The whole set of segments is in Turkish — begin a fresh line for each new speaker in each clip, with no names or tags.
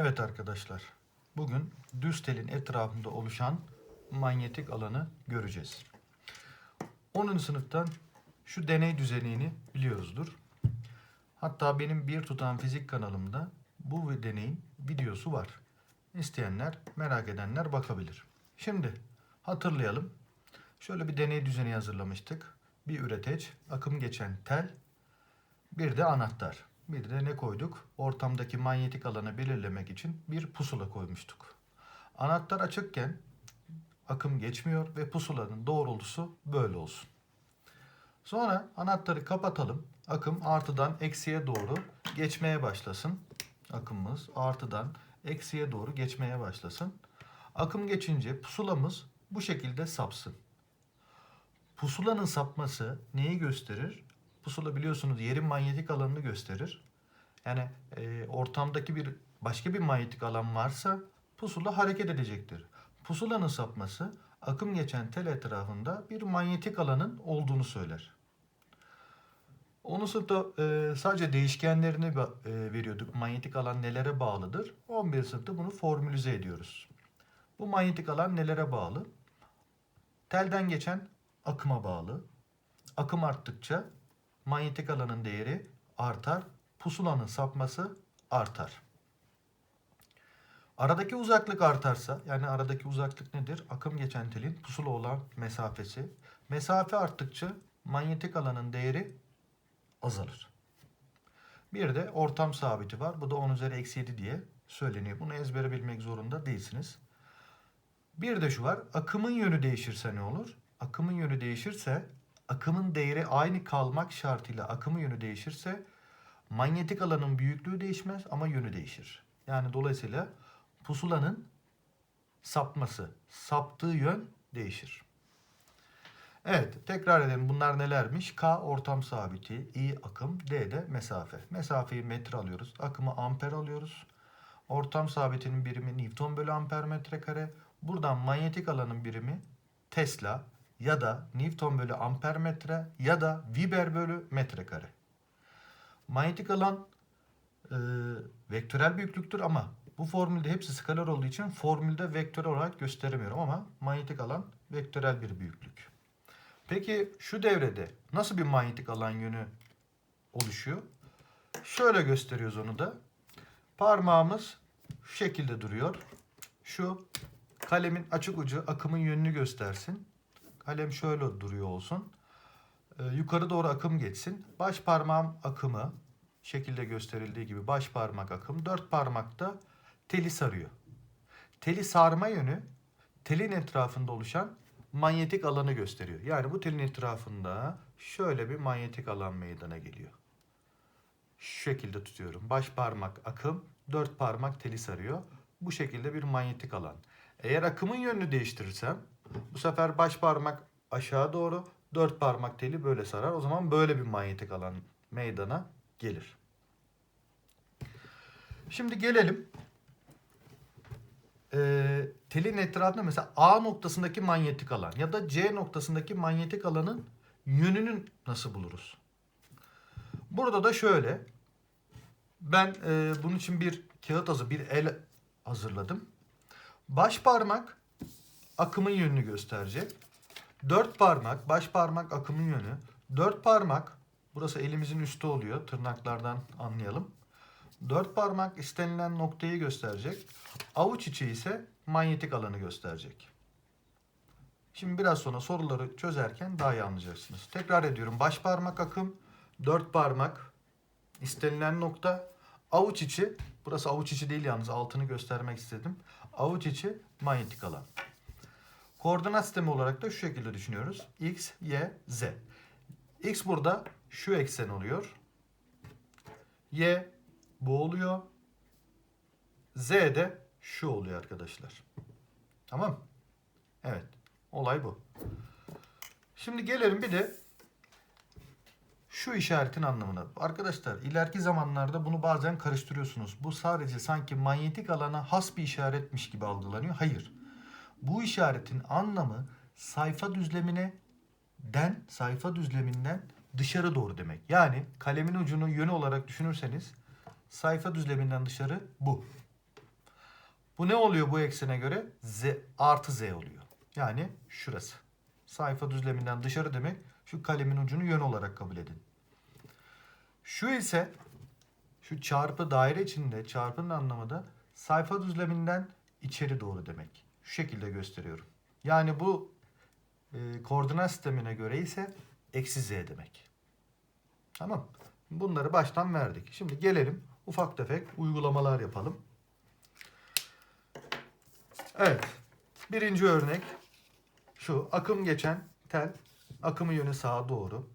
Evet arkadaşlar, bugün düz telin etrafında oluşan manyetik alanı göreceğiz. 10. sınıftan şu deney düzenini biliyoruzdur. Hatta benim bir tutan fizik kanalımda bu deneyin videosu var. İsteyenler, merak edenler bakabilir. Şimdi hatırlayalım. Şöyle bir deney düzeni hazırlamıştık. Bir üreteç, akım geçen tel, bir de anahtar. Bir de ne koyduk? Ortamdaki manyetik alanı belirlemek için bir pusula koymuştuk. Anahtar açıkken akım geçmiyor ve pusulanın doğrultusu böyle olsun. Sonra anahtarı kapatalım. Akım artıdan eksiye doğru geçmeye başlasın. Akımımız artıdan eksiye doğru geçmeye başlasın. Akım geçince pusulamız bu şekilde sapsın. Pusulanın sapması neyi gösterir? Pusula biliyorsunuz yerin manyetik alanını gösterir. Yani e, ortamdaki bir başka bir manyetik alan varsa pusula hareket edecektir. Pusulanın sapması akım geçen tel etrafında bir manyetik alanın olduğunu söyler. Onun sınıfta e, sadece değişkenlerini e, veriyorduk. Manyetik alan nelere bağlıdır? 11 sınıfta bunu formülize ediyoruz. Bu manyetik alan nelere bağlı? Telden geçen akıma bağlı. Akım arttıkça manyetik alanın değeri artar, pusulanın sapması artar. Aradaki uzaklık artarsa, yani aradaki uzaklık nedir? Akım geçen telin pusula olan mesafesi. Mesafe arttıkça manyetik alanın değeri azalır. Bir de ortam sabiti var. Bu da 10 üzeri eksi 7 diye söyleniyor. Bunu ezbere bilmek zorunda değilsiniz. Bir de şu var. Akımın yönü değişirse ne olur? Akımın yönü değişirse akımın değeri aynı kalmak şartıyla akımın yönü değişirse manyetik alanın büyüklüğü değişmez ama yönü değişir. Yani dolayısıyla pusulanın sapması, saptığı yön değişir. Evet, tekrar edelim bunlar nelermiş? K ortam sabiti, I akım, D de mesafe. Mesafeyi metre alıyoruz, akımı amper alıyoruz. Ortam sabitinin birimi Newton bölü amper metrekare. Buradan manyetik alanın birimi Tesla ya da Newton bölü amper metre ya da Weber bölü metrekare. Manyetik alan e, vektörel büyüklüktür ama bu formülde hepsi skalar olduğu için formülde vektör olarak gösteremiyorum ama manyetik alan vektörel bir büyüklük. Peki şu devrede nasıl bir manyetik alan yönü oluşuyor? Şöyle gösteriyoruz onu da. Parmağımız şu şekilde duruyor. Şu kalemin açık ucu akımın yönünü göstersin. Kalem şöyle duruyor olsun. Ee, yukarı doğru akım geçsin. Baş parmağım akımı şekilde gösterildiği gibi baş parmak akım. Dört parmakta teli sarıyor. Teli sarma yönü telin etrafında oluşan manyetik alanı gösteriyor. Yani bu telin etrafında şöyle bir manyetik alan meydana geliyor. Şu şekilde tutuyorum. Baş parmak akım, dört parmak teli sarıyor. Bu şekilde bir manyetik alan. Eğer akımın yönünü değiştirirsem bu sefer baş parmak aşağı doğru, dört parmak teli böyle sarar. O zaman böyle bir manyetik alan meydana gelir. Şimdi gelelim e, telin etrafında mesela A noktasındaki manyetik alan ya da C noktasındaki manyetik alanın yönünün nasıl buluruz? Burada da şöyle. Ben e, bunun için bir kağıt hazır, bir el hazırladım. Baş parmak akımın yönünü gösterecek. Dört parmak, baş parmak akımın yönü. Dört parmak, burası elimizin üstü oluyor. Tırnaklardan anlayalım. Dört parmak istenilen noktayı gösterecek. Avuç içi ise manyetik alanı gösterecek. Şimdi biraz sonra soruları çözerken daha iyi anlayacaksınız. Tekrar ediyorum. Baş parmak akım, dört parmak istenilen nokta, avuç içi, burası avuç içi değil yalnız altını göstermek istedim. Avuç içi manyetik alan. Koordinat sistemi olarak da şu şekilde düşünüyoruz. X, Y, Z. X burada şu eksen oluyor. Y bu oluyor. Z de şu oluyor arkadaşlar. Tamam. Evet. Olay bu. Şimdi gelelim bir de şu işaretin anlamına. Arkadaşlar ileriki zamanlarda bunu bazen karıştırıyorsunuz. Bu sadece sanki manyetik alana has bir işaretmiş gibi algılanıyor. Hayır. Bu işaretin anlamı sayfa düzlemine den sayfa düzleminden dışarı doğru demek. Yani kalemin ucunu yönü olarak düşünürseniz sayfa düzleminden dışarı bu. Bu ne oluyor bu eksene göre? Z artı Z oluyor. Yani şurası. Sayfa düzleminden dışarı demek şu kalemin ucunu yön olarak kabul edin. Şu ise şu çarpı daire içinde çarpının anlamı da sayfa düzleminden içeri doğru demek. Şu şekilde gösteriyorum. Yani bu e, koordinat sistemine göre ise eksi z demek. Tamam. Bunları baştan verdik. Şimdi gelelim ufak tefek uygulamalar yapalım. Evet. Birinci örnek şu akım geçen tel akımı yönü sağa doğru.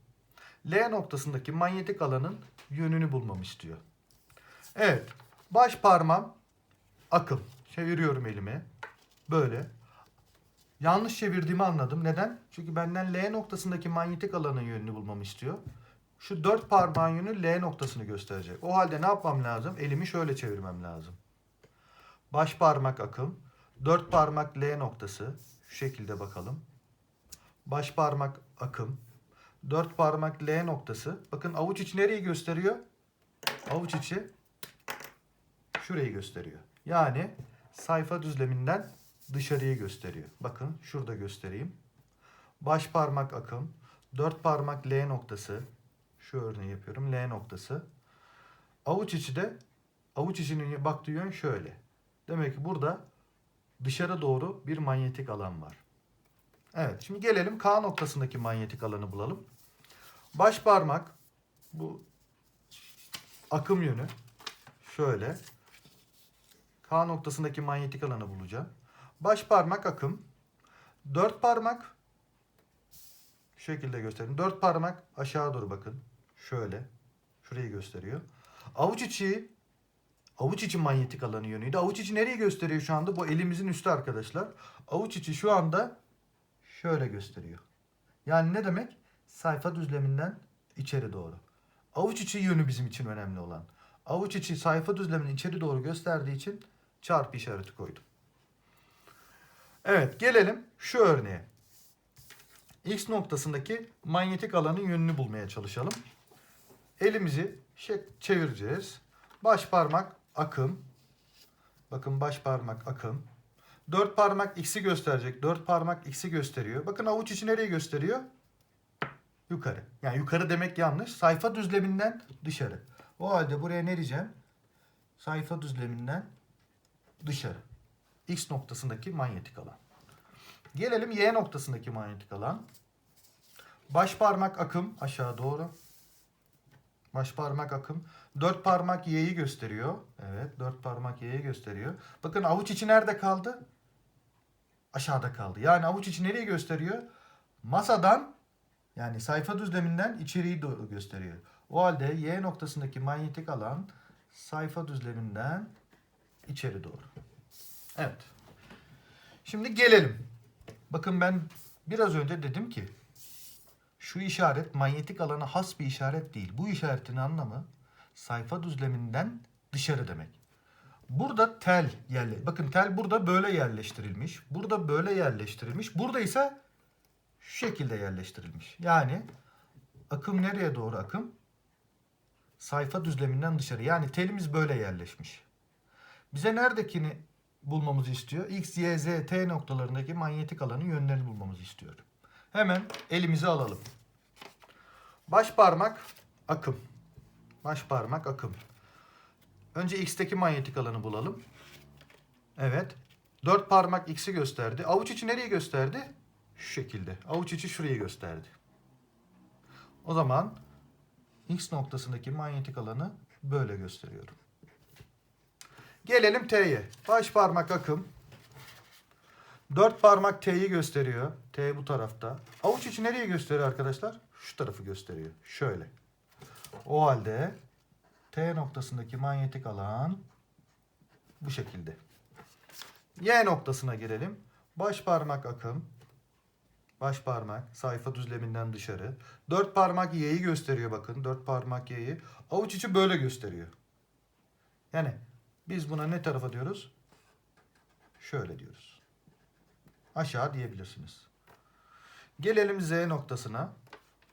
L noktasındaki manyetik alanın yönünü bulmamı istiyor. Evet. Baş parmağım akım. Çeviriyorum elimi. Böyle. Yanlış çevirdiğimi anladım. Neden? Çünkü benden L noktasındaki manyetik alanın yönünü bulmamı istiyor. Şu dört parmağın yönü L noktasını gösterecek. O halde ne yapmam lazım? Elimi şöyle çevirmem lazım. Baş parmak akım. Dört parmak L noktası. Şu şekilde bakalım. Baş parmak akım. Dört parmak L noktası. Bakın avuç içi nereyi gösteriyor? Avuç içi şurayı gösteriyor. Yani sayfa düzleminden dışarıyı gösteriyor. Bakın şurada göstereyim. Baş parmak akım, dört parmak L noktası. Şu örneği yapıyorum. L noktası. Avuç içi de avuç içinin baktığı yön şöyle. Demek ki burada dışarı doğru bir manyetik alan var. Evet, şimdi gelelim K noktasındaki manyetik alanı bulalım. Baş parmak bu akım yönü şöyle. K noktasındaki manyetik alanı bulacağım. Baş parmak akım. Dört parmak şu şekilde göstereyim. Dört parmak aşağı doğru bakın. Şöyle. Şurayı gösteriyor. Avuç içi avuç içi manyetik alanı yönüydü. Avuç içi nereyi gösteriyor şu anda? Bu elimizin üstü arkadaşlar. Avuç içi şu anda şöyle gösteriyor. Yani ne demek? Sayfa düzleminden içeri doğru. Avuç içi yönü bizim için önemli olan. Avuç içi sayfa düzleminin içeri doğru gösterdiği için çarpı işareti koydum. Evet gelelim şu örneğe. X noktasındaki manyetik alanın yönünü bulmaya çalışalım. Elimizi çevireceğiz. Baş parmak akım. Bakın baş parmak akım. Dört parmak x'i gösterecek. Dört parmak x'i gösteriyor. Bakın avuç içi nereyi gösteriyor? Yukarı. Yani yukarı demek yanlış. Sayfa düzleminden dışarı. O halde buraya ne diyeceğim? Sayfa düzleminden dışarı. X noktasındaki manyetik alan. Gelelim Y noktasındaki manyetik alan. Baş parmak akım aşağı doğru. Baş parmak akım. Dört parmak Y'yi gösteriyor. Evet dört parmak Y'yi gösteriyor. Bakın avuç içi nerede kaldı? Aşağıda kaldı. Yani avuç içi nereyi gösteriyor? Masadan yani sayfa düzleminden içeriği doğru gösteriyor. O halde Y noktasındaki manyetik alan sayfa düzleminden içeri doğru. Evet. Şimdi gelelim. Bakın ben biraz önce dedim ki şu işaret manyetik alana has bir işaret değil. Bu işaretin anlamı sayfa düzleminden dışarı demek. Burada tel yerle. Bakın tel burada böyle yerleştirilmiş. Burada böyle yerleştirilmiş. Burada ise şu şekilde yerleştirilmiş. Yani akım nereye doğru akım? Sayfa düzleminden dışarı. Yani telimiz böyle yerleşmiş. Bize neredekini bulmamızı istiyor? X, Y, Z, T noktalarındaki manyetik alanın yönlerini bulmamızı istiyor. Hemen elimizi alalım. Baş parmak akım. Baş parmak akım. Önce X'teki manyetik alanı bulalım. Evet. Dört parmak X'i gösterdi. Avuç içi nereyi gösterdi? Şu şekilde. Avuç içi şurayı gösterdi. O zaman X noktasındaki manyetik alanı böyle gösteriyorum. Gelelim T'ye. Baş parmak akım. Dört parmak T'yi gösteriyor. T bu tarafta. Avuç içi nereyi gösteriyor arkadaşlar? Şu tarafı gösteriyor. Şöyle. O halde T noktasındaki manyetik alan bu şekilde. Y noktasına gelelim. Baş parmak akım. Baş parmak sayfa düzleminden dışarı. Dört parmak Y'yi gösteriyor bakın. Dört parmak Y'yi. Avuç içi böyle gösteriyor. Yani biz buna ne tarafa diyoruz? Şöyle diyoruz. Aşağı diyebilirsiniz. Gelelim Z noktasına.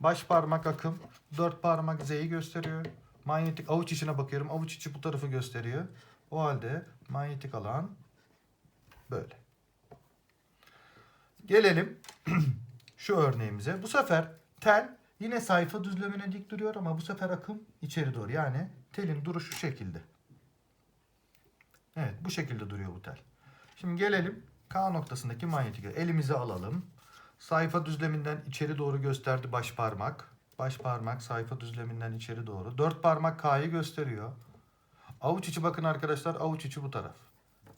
Baş parmak akım. Dört parmak Z'yi gösteriyor. Manyetik avuç içine bakıyorum. Avuç içi bu tarafı gösteriyor. O halde manyetik alan böyle. Gelelim şu örneğimize. Bu sefer tel yine sayfa düzlemine dik duruyor ama bu sefer akım içeri doğru. Yani telin duruşu şu şekilde. Evet bu şekilde duruyor bu tel. Şimdi gelelim K noktasındaki manyetik. Elimize alalım. Sayfa düzleminden içeri doğru gösterdi baş parmak. Baş parmak sayfa düzleminden içeri doğru. Dört parmak K'yı gösteriyor. Avuç içi bakın arkadaşlar avuç içi bu taraf.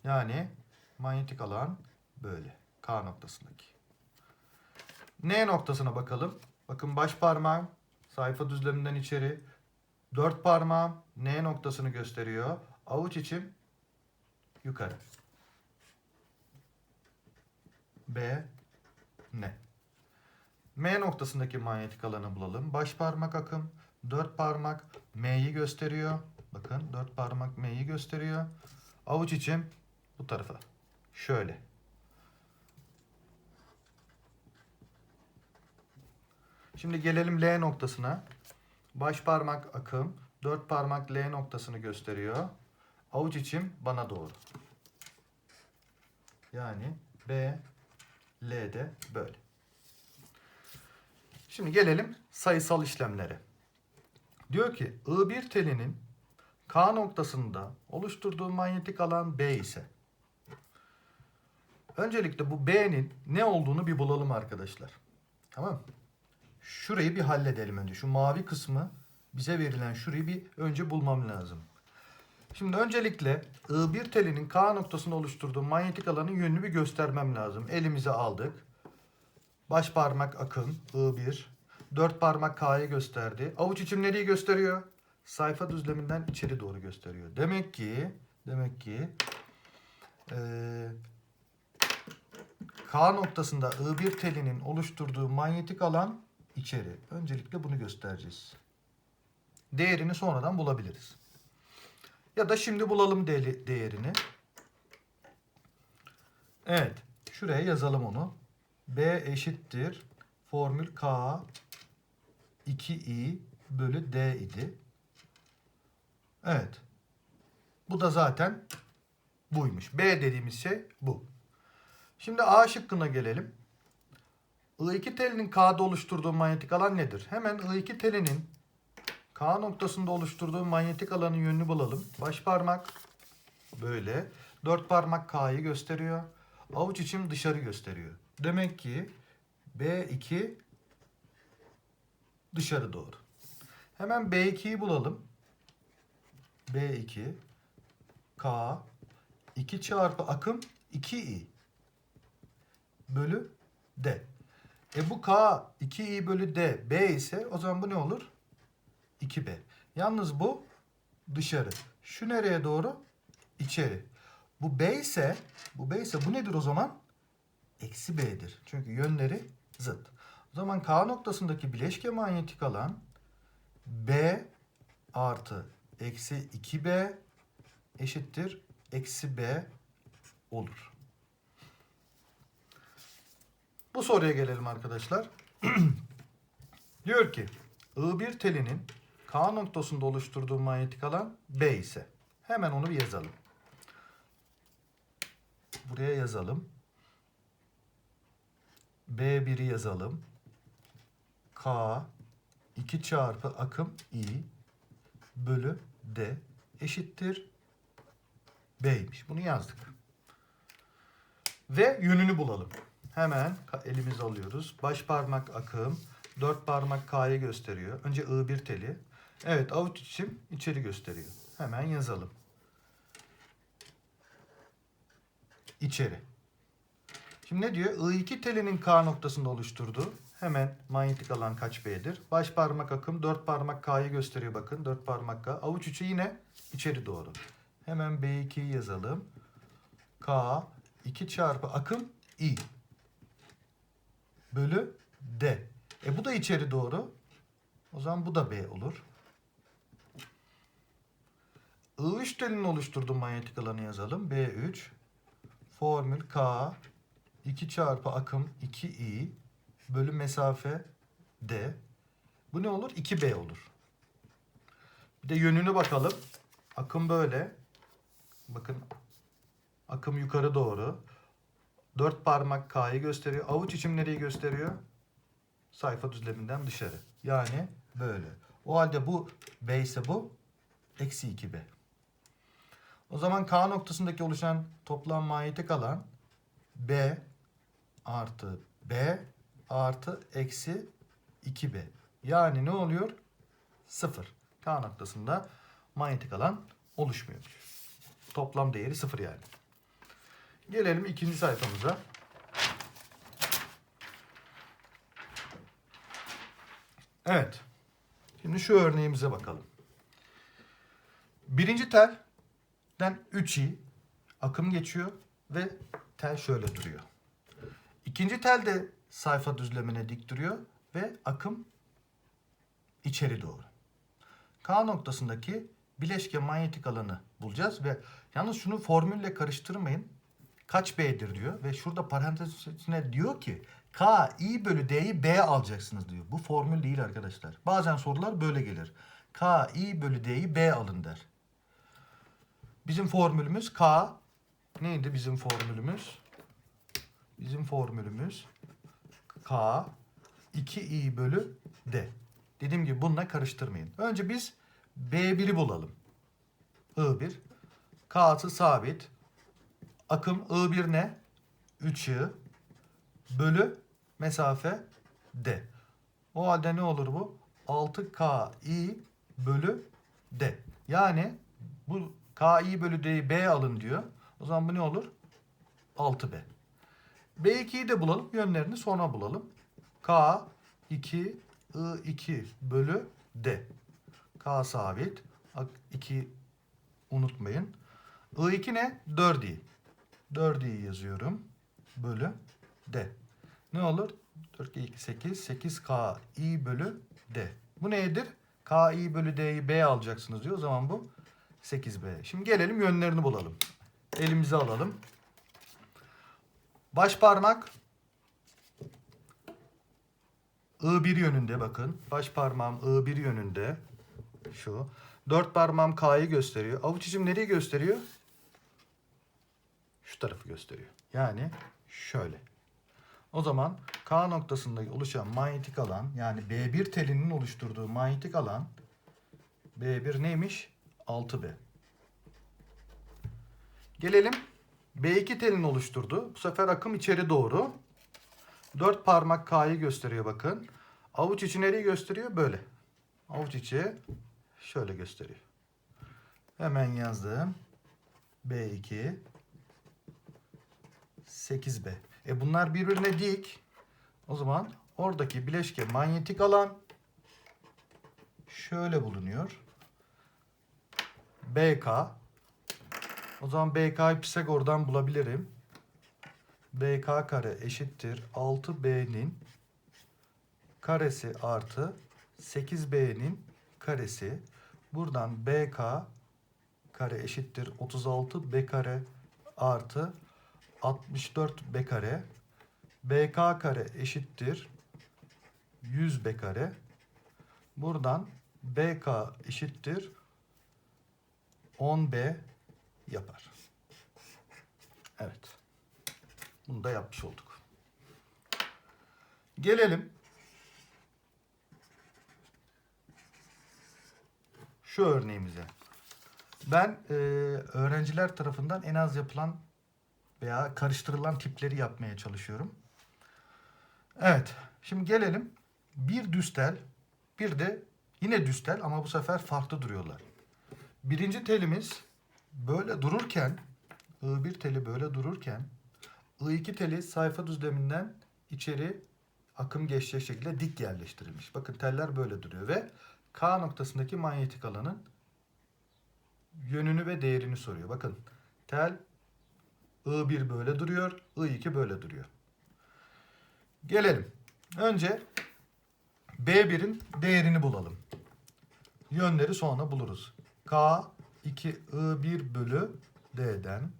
Yani manyetik alan böyle. K noktasındaki. N noktasına bakalım. Bakın baş parmağım sayfa düzleminden içeri. Dört parmağım N noktasını gösteriyor. Avuç içim yukarı. B N. M noktasındaki manyetik alanı bulalım. Baş parmak akım, dört parmak M'yi gösteriyor. Bakın dört parmak M'yi gösteriyor. Avuç içim bu tarafa. Şöyle. Şimdi gelelim L noktasına. Baş parmak akım, dört parmak L noktasını gösteriyor. Avuç içim bana doğru. Yani B, L'de böyle. Şimdi gelelim sayısal işlemlere. Diyor ki I1 telinin K noktasında oluşturduğu manyetik alan B ise öncelikle bu B'nin ne olduğunu bir bulalım arkadaşlar. Tamam mı? Şurayı bir halledelim önce. Şu mavi kısmı bize verilen şurayı bir önce bulmam lazım. Şimdi öncelikle I1 telinin K noktasında oluşturduğu manyetik alanın yönünü bir göstermem lazım. Elimize aldık. Baş parmak akım I1. Dört parmak K'yı gösterdi. Avuç içim nereyi gösteriyor? Sayfa düzleminden içeri doğru gösteriyor. Demek ki demek ki eee, K noktasında I1 telinin oluşturduğu manyetik alan içeri. Öncelikle bunu göstereceğiz. Değerini sonradan bulabiliriz. Ya da şimdi bulalım değeri- değerini. Evet. Şuraya yazalım onu. B eşittir. Formül K 2i bölü D idi. Evet. Bu da zaten buymuş. B dediğimiz şey bu. Şimdi A şıkkına gelelim. I2 telinin K'da oluşturduğu manyetik alan nedir? Hemen I2 telinin K noktasında oluşturduğu manyetik alanın yönünü bulalım. Baş parmak böyle. Dört parmak K'yı gösteriyor. Avuç içim dışarı gösteriyor. Demek ki B2 dışarı doğru. Hemen B2'yi bulalım. B2 K 2 çarpı akım 2i bölü D. E bu K 2i bölü D B ise o zaman bu ne olur? 2B. Yalnız bu dışarı. Şu nereye doğru? İçeri. Bu B ise bu B ise bu nedir o zaman? Eksi B'dir. Çünkü yönleri zıt. O zaman K noktasındaki bileşke manyetik alan B artı eksi 2B eşittir eksi B olur. Bu soruya gelelim arkadaşlar. Diyor ki I1 telinin K noktasında oluşturduğu manyetik alan B ise hemen onu bir yazalım. Buraya yazalım. B1'i yazalım. K 2 çarpı akım I bölü D eşittir B'ymiş. Bunu yazdık. Ve yönünü bulalım. Hemen elimize alıyoruz. Baş parmak akım, dört parmak K'yı gösteriyor. Önce I1 teli. Evet avuç içim içeri gösteriyor. Hemen yazalım. İçeri. Şimdi ne diyor? I2 telinin K noktasında oluşturduğu hemen manyetik alan kaç B'dir? Baş parmak akım, dört parmak K'yı gösteriyor bakın. Dört parmak K. Avuç içi yine içeri doğru. Hemen B2'yi yazalım. K 2 çarpı akım I bölü D. E bu da içeri doğru. O zaman bu da B olur. I3 telinin manyetik alanı yazalım. B3 formül K 2 çarpı akım 2i bölü mesafe d. Bu ne olur? 2b olur. Bir de yönünü bakalım. Akım böyle. Bakın akım yukarı doğru. Dört parmak K'yı gösteriyor. Avuç içim nereyi gösteriyor? Sayfa düzleminden dışarı. Yani böyle. O halde bu B ise bu eksi 2B. O zaman K noktasındaki oluşan toplam manyetik alan B artı B artı eksi 2B. Yani ne oluyor? Sıfır. K noktasında manyetik alan oluşmuyor. Toplam değeri sıfır yani. Gelelim ikinci sayfamıza. Evet. Şimdi şu örneğimize bakalım. Birinci telden 3i akım geçiyor ve tel şöyle duruyor. İkinci tel de sayfa düzlemine dik duruyor ve akım içeri doğru. K noktasındaki bileşke manyetik alanı bulacağız ve yalnız şunu formülle karıştırmayın. Kaç B'dir diyor ve şurada parantez içine diyor ki K I bölü D'yi B alacaksınız diyor. Bu formül değil arkadaşlar. Bazen sorular böyle gelir. K I bölü D'yi B alın der. Bizim formülümüz K neydi bizim formülümüz? Bizim formülümüz K 2i bölü D. Dediğim gibi bununla karıştırmayın. Önce biz B1'i bulalım. I1. K'sı sabit. Akım I1 ne? 3I bölü mesafe D. O halde ne olur bu? 6KI bölü D. Yani bu KI bölü D'yi B alın diyor. O zaman bu ne olur? 6B. B2'yi de bulalım. Yönlerini sonra bulalım. K 2 I2 bölü D. K sabit. 2 unutmayın. I2 ne? 4i. 4i yazıyorum. Bölü D. Ne olur? 4 2 8 8 K i bölü D. Bu nedir? K i bölü D'yi B alacaksınız diyor. O zaman bu 8B. Şimdi gelelim yönlerini bulalım. Elimize alalım. Baş parmak I1 yönünde bakın. Baş parmağım I1 yönünde. Şu. Dört parmağım K'yı gösteriyor. Avuç içim nereyi gösteriyor? Şu tarafı gösteriyor. Yani şöyle. O zaman K noktasında oluşan manyetik alan yani B1 telinin oluşturduğu manyetik alan B1 neymiş? 6B. Gelelim B2 telin oluşturdu. Bu sefer akım içeri doğru. Dört parmak K'yı gösteriyor bakın. Avuç içi nereyi gösteriyor? Böyle. Avuç içi şöyle gösteriyor. Hemen yazdım. B2 8B. E bunlar birbirine dik. O zaman oradaki bileşke manyetik alan şöyle bulunuyor. BK. O zaman BK'yı Pisagor'dan bulabilirim. BK kare eşittir 6B'nin karesi artı 8B'nin karesi. Buradan BK kare eşittir 36B kare artı 64B kare. BK kare eşittir 100B kare. Buradan BK eşittir 10B yapar. Evet. Bunu da yapmış olduk. Gelelim şu örneğimize. Ben e, öğrenciler tarafından en az yapılan veya karıştırılan tipleri yapmaya çalışıyorum. Evet. Şimdi gelelim. Bir düz tel, bir de yine düz tel ama bu sefer farklı duruyorlar. Birinci telimiz böyle dururken, I1 teli böyle dururken, I2 teli sayfa düzleminden içeri akım geçecek şekilde dik yerleştirilmiş. Bakın teller böyle duruyor ve K noktasındaki manyetik alanın yönünü ve değerini soruyor. Bakın tel I1 böyle duruyor, I2 böyle duruyor. Gelelim. Önce B1'in değerini bulalım. Yönleri sonra buluruz. K 2 I1 bölü D'den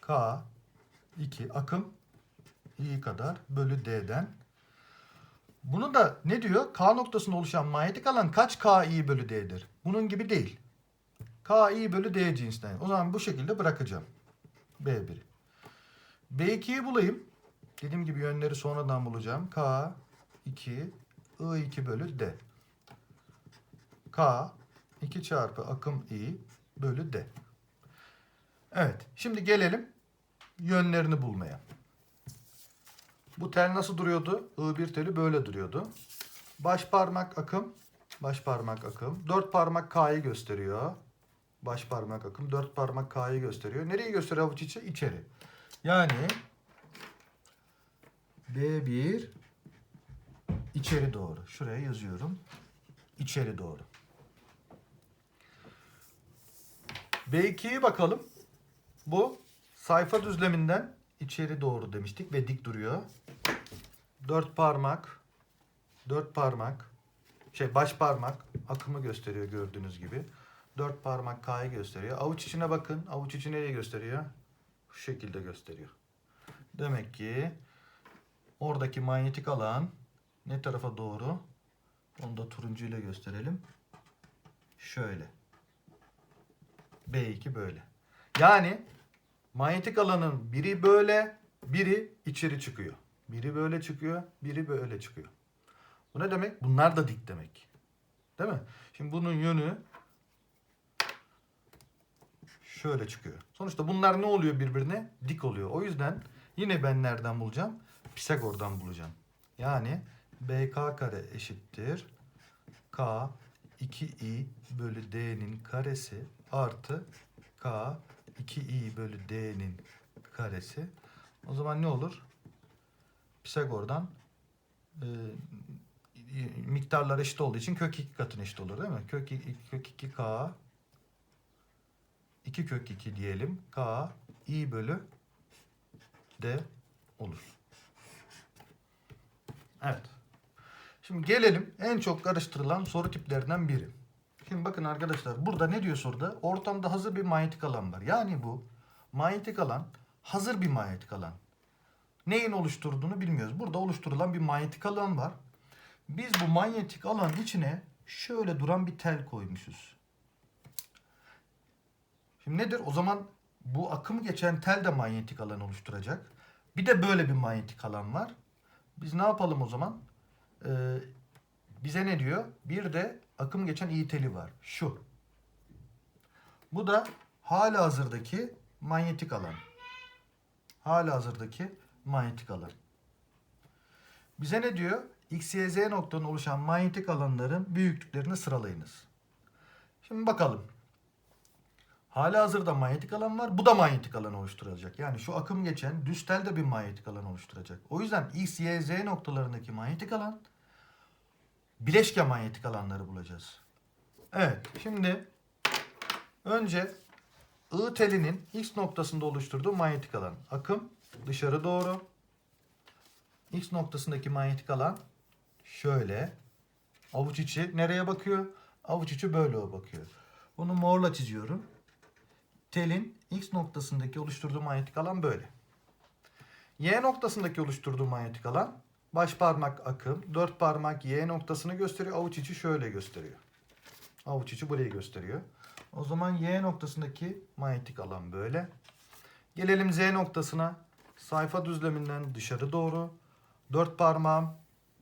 K 2 akım i kadar bölü D'den. Bunu da ne diyor? K noktasında oluşan manyetik alan kaç K i bölü D'dir? Bunun gibi değil. K i bölü D cinsinden. O zaman bu şekilde bırakacağım. B1. B2'yi bulayım. Dediğim gibi yönleri sonradan bulacağım. K 2 I2 bölü D. K 2 çarpı akım I bölü D. Evet. Şimdi gelelim yönlerini bulmaya. Bu tel nasıl duruyordu? I1 teli böyle duruyordu. Baş parmak akım, baş parmak akım. Dört parmak K'yı gösteriyor. Baş parmak akım, dört parmak K'yı gösteriyor. Nereyi gösteriyor avuç içi? İçeri. Yani B1 içeri doğru. Şuraya yazıyorum. İçeri doğru. B2'ye bakalım. Bu sayfa düzleminden içeri doğru demiştik ve dik duruyor. Dört parmak, dört parmak, şey baş parmak akımı gösteriyor gördüğünüz gibi. Dört parmak K'yı gösteriyor. Avuç içine bakın. Avuç içi nereye gösteriyor? Şu şekilde gösteriyor. Demek ki oradaki manyetik alan ne tarafa doğru? Onu da turuncu ile gösterelim. Şöyle. B2 böyle. Yani manyetik alanın biri böyle, biri içeri çıkıyor. Biri böyle çıkıyor, biri böyle çıkıyor. Bu ne demek? Bunlar da dik demek. Değil mi? Şimdi bunun yönü şöyle çıkıyor. Sonuçta bunlar ne oluyor birbirine? Dik oluyor. O yüzden yine ben nereden bulacağım? Pisagor'dan bulacağım. Yani BK kare eşittir. K 2i bölü d'nin karesi artı K 2i bölü d'nin karesi. O zaman ne olur? Pisagor'dan e, miktarlar eşit olduğu için kök 2 katına eşit olur değil mi? Kök 2, kök 2k 2 kök 2 diyelim. K i bölü d olur. Evet. Şimdi gelelim en çok karıştırılan soru tiplerinden biri. Şimdi bakın arkadaşlar burada ne diyor soruda? Ortamda hazır bir manyetik alan var. Yani bu manyetik alan hazır bir manyetik alan. Neyin oluşturduğunu bilmiyoruz. Burada oluşturulan bir manyetik alan var. Biz bu manyetik alanın içine şöyle duran bir tel koymuşuz. Şimdi nedir? O zaman bu akım geçen tel de manyetik alan oluşturacak. Bir de böyle bir manyetik alan var. Biz ne yapalım o zaman? Ee, bize ne diyor? Bir de akım geçen iyi teli var. Şu. Bu da hala hazırdaki manyetik alan. Hala hazırdaki manyetik alan. Bize ne diyor? X, Y, Z noktanın oluşan manyetik alanların büyüklüklerini sıralayınız. Şimdi bakalım. Hala hazırda manyetik alan var. Bu da manyetik alan oluşturacak. Yani şu akım geçen düz tel de bir manyetik alan oluşturacak. O yüzden X, Y, Z noktalarındaki manyetik alan bileşke manyetik alanları bulacağız. Evet. Şimdi önce I telinin X noktasında oluşturduğu manyetik alan. Akım dışarı doğru. X noktasındaki manyetik alan şöyle. Avuç içi nereye bakıyor? Avuç içi böyle bakıyor. Bunu morla çiziyorum. Telin X noktasındaki oluşturduğu manyetik alan böyle. Y noktasındaki oluşturduğu manyetik alan baş parmak akım, dört parmak Y noktasını gösteriyor. Avuç içi şöyle gösteriyor. Avuç içi burayı gösteriyor. O zaman Y noktasındaki manyetik alan böyle. Gelelim Z noktasına. Sayfa düzleminden dışarı doğru. Dört parmağım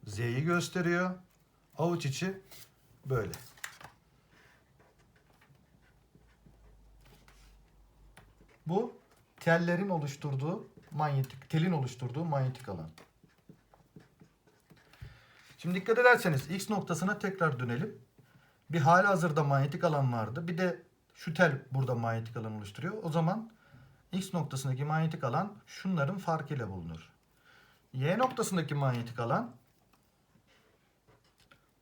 Z'yi gösteriyor. Avuç içi böyle. Bu tellerin oluşturduğu manyetik, telin oluşturduğu manyetik alan. Şimdi dikkat ederseniz X noktasına tekrar dönelim. Bir hali hazırda manyetik alan vardı. Bir de şu tel burada manyetik alan oluşturuyor. O zaman X noktasındaki manyetik alan şunların farkıyla bulunur. Y noktasındaki manyetik alan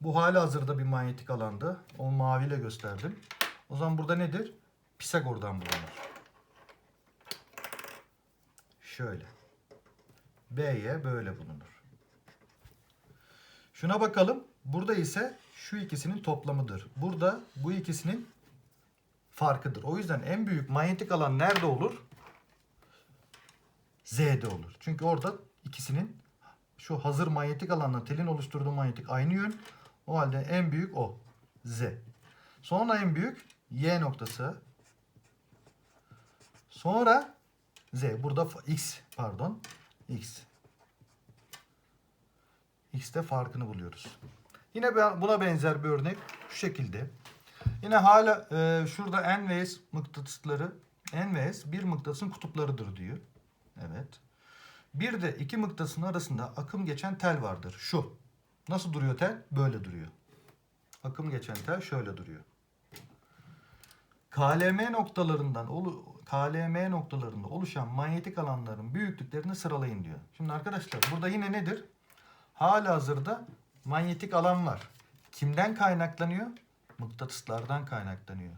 bu hali hazırda bir manyetik alandı. Onu maviyle gösterdim. O zaman burada nedir? Pisagor'dan bulunur. Şöyle. B'ye böyle bulunur. Şuna bakalım. Burada ise şu ikisinin toplamıdır. Burada bu ikisinin farkıdır. O yüzden en büyük manyetik alan nerede olur? Z'de olur. Çünkü orada ikisinin şu hazır manyetik alanla telin oluşturduğu manyetik aynı yön. O halde en büyük o. Z. Sonra en büyük Y noktası. Sonra Z. Burada X pardon. X. X'te farkını buluyoruz. Yine buna benzer bir örnek şu şekilde. Yine hala e, şurada N ve S mıknatısları N ve S bir mıknatısın kutuplarıdır diyor. Evet. Bir de iki mıknatısın arasında akım geçen tel vardır. Şu. Nasıl duruyor tel? Böyle duruyor. Akım geçen tel şöyle duruyor. KLM noktalarından olu, KLM noktalarında oluşan manyetik alanların büyüklüklerini sıralayın diyor. Şimdi arkadaşlar burada yine nedir? Halihazırda manyetik alan var. Kimden kaynaklanıyor? Mıknatıslardan kaynaklanıyor.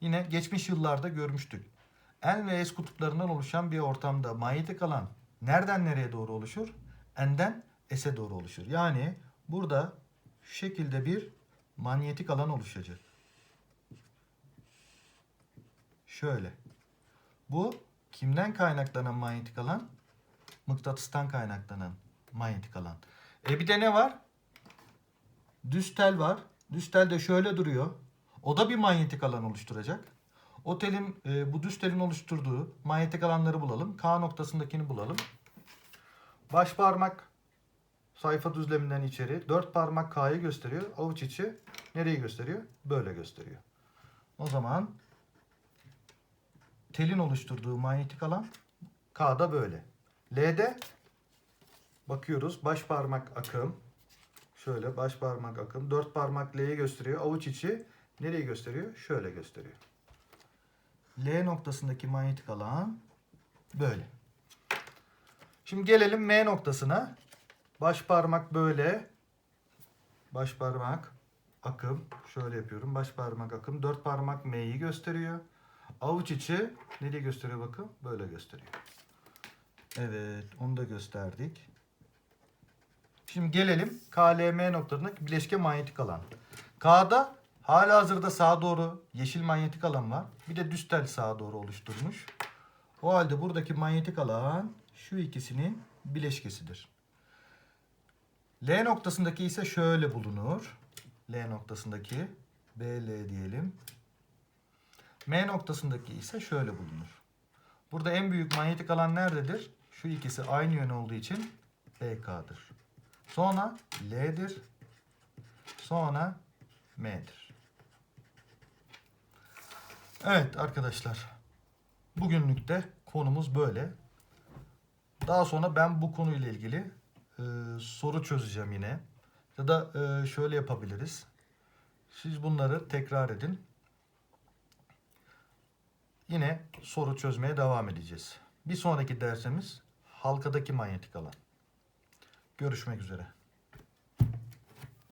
Yine geçmiş yıllarda görmüştük. N ve S kutuplarından oluşan bir ortamda manyetik alan nereden nereye doğru oluşur? N'den S'e doğru oluşur. Yani burada şu şekilde bir manyetik alan oluşacak. Şöyle. Bu kimden kaynaklanan manyetik alan? Mıknatıstan kaynaklanan manyetik alan. E bir de ne var? Düz tel var. Düz tel de şöyle duruyor. O da bir manyetik alan oluşturacak. O telin, e, bu düz telin oluşturduğu manyetik alanları bulalım. K noktasındakini bulalım. Baş parmak sayfa düzleminden içeri. Dört parmak K'yı gösteriyor. Avuç içi nereyi gösteriyor? Böyle gösteriyor. O zaman telin oluşturduğu manyetik alan K'da böyle. L'de bakıyoruz. Baş parmak akım. Şöyle baş parmak akım. Dört parmak L'yi gösteriyor. Avuç içi nereyi gösteriyor? Şöyle gösteriyor. L noktasındaki manyetik alan böyle. Şimdi gelelim M noktasına. Baş parmak böyle. Baş parmak akım. Şöyle yapıyorum. Baş parmak akım. Dört parmak M'yi gösteriyor. Avuç içi nereye gösteriyor bakın? Böyle gösteriyor. Evet, onu da gösterdik. Şimdi gelelim KLM noktalarındaki bileşke manyetik alan. K'da hala hazırda sağa doğru yeşil manyetik alan var. Bir de düz tel sağa doğru oluşturmuş. O halde buradaki manyetik alan şu ikisinin bileşkesidir. L noktasındaki ise şöyle bulunur. L noktasındaki BL diyelim. M noktasındaki ise şöyle bulunur. Burada en büyük manyetik alan nerededir? Şu ikisi aynı yön olduğu için BK'dır. Sonra L'dir. Sonra M'dir. Evet arkadaşlar. Bugünlük de konumuz böyle. Daha sonra ben bu konuyla ilgili e, soru çözeceğim yine. Ya da e, şöyle yapabiliriz. Siz bunları tekrar edin. Yine soru çözmeye devam edeceğiz. Bir sonraki dersimiz halkadaki manyetik alan. Görüşmek üzere.